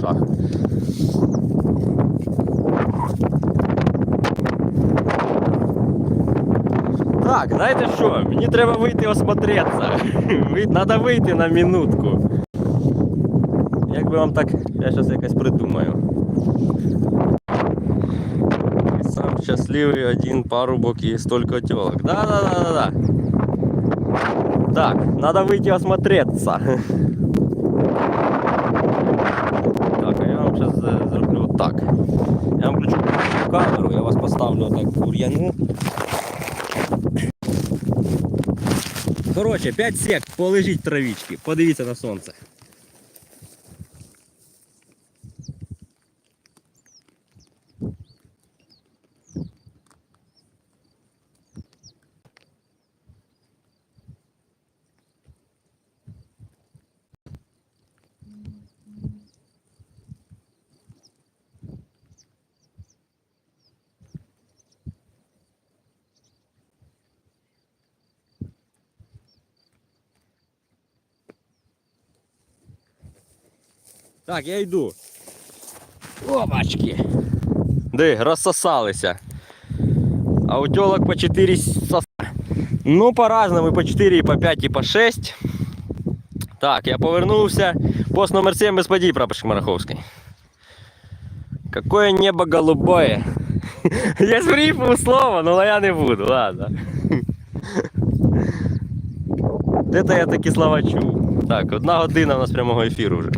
ушах. Так, знаєте що? Мені треба вийти осмотреться. Ви- Надо вийти на минутку. Як би вам так, я зараз якось придумаю. Сам щасливий один парубок і столько телок. Да, да, да, да, да. Так, надо выйти осмотреться. так бур'яну. Коротше, 5 сек, полежіть травічки, подивіться на сонце. Так, я йду. Опачки. Ди, розсосалися. А у тілок по 4 сос... Ну, по-разному, і по 4, і по 5, і по 6. Так, я повернувся. Пост номер 7 без подій, прапорщик Мараховський. Какое небо голубое. Я зріпив слово, но я не буду, ладно. Де-то я такі слова чув. Так, одна година у нас прямого ефіру вже.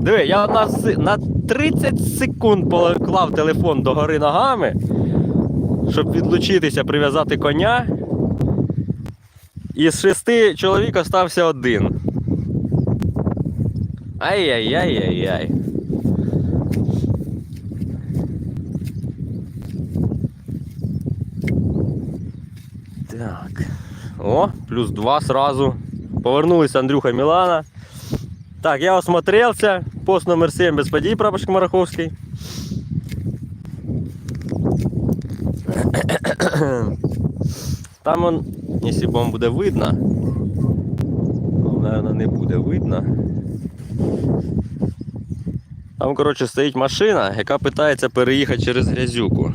Диви, я на, на 30 секунд поклав телефон до гори ногами, щоб відлучитися, прив'язати коня. І з шести чоловік остався один. Ай-яй-яй-яй-яй. Так. О, плюс два сразу. Повернулись Андрюха Мілана. Так, я осмотрелся. Пост номер 7 без подій, прапорщик Мараховський. Там он, якщо вам буде видно, наверное, не буде видно. Там, коротше, стоїть машина, яка питається переїхати через грязюку.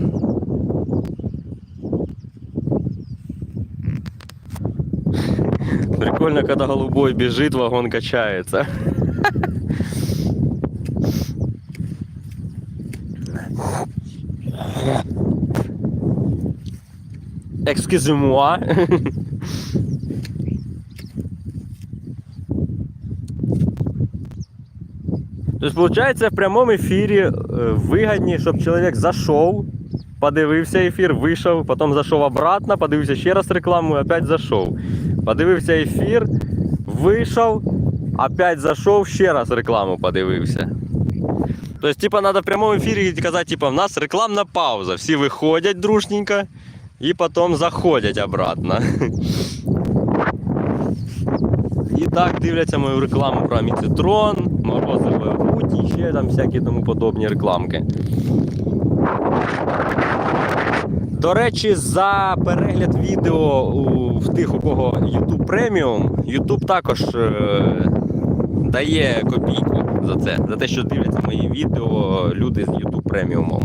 Прикольно, когда голубой бежит, вагон качается. Excusez-moi. Тобто, виходить, в прямому ефірі е, вигідні, щоб чоловік зайшов, подивився ефір, вийшов, потім зайшов обратно, подивився ще раз рекламу і опять зайшов. Подивився ефір, вийшов, опять зайшов, ще раз рекламу подивився. Тобто, типа, треба в прямому ефірі казати, типа, в нас рекламна пауза. Всі виходять дружненько і потім заходять обратно. І так дивляться мою рекламу про Аміцитрон, морозиве Гуті і ще там всякі тому подобні рекламки. До речі, за перегляд відео у, в тих, у кого YouTube Premium, YouTube також е, дає копійку за це, за те, що дивляться мої відео люди з YouTube Premium.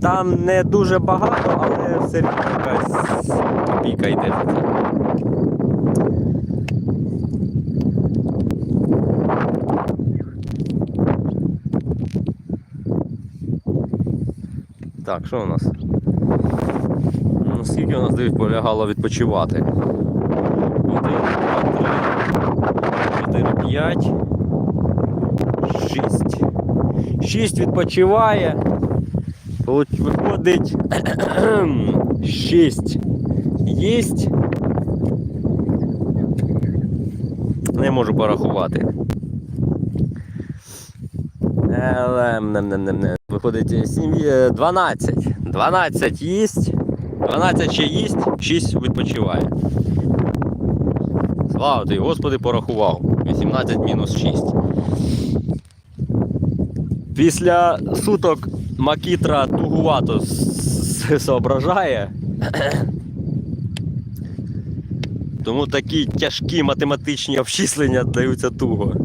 Там не дуже багато, але все рівно якась копійка йде за це. Так, що у нас? Ну, скільки у нас дають полягало відпочивати? 1, 2, 3, 4, 5, 6. 6 відпочиває. Виходить 6 їсть. Не можу порахувати. Виходить 7, 12. 12 їсть. 12 ще їсть, 6 відпочиває. Слава тобі, Господи, порахував. 18 мінус 6. Після суток Макітра тугувато соображає. Тому такі тяжкі математичні обчислення даються туго.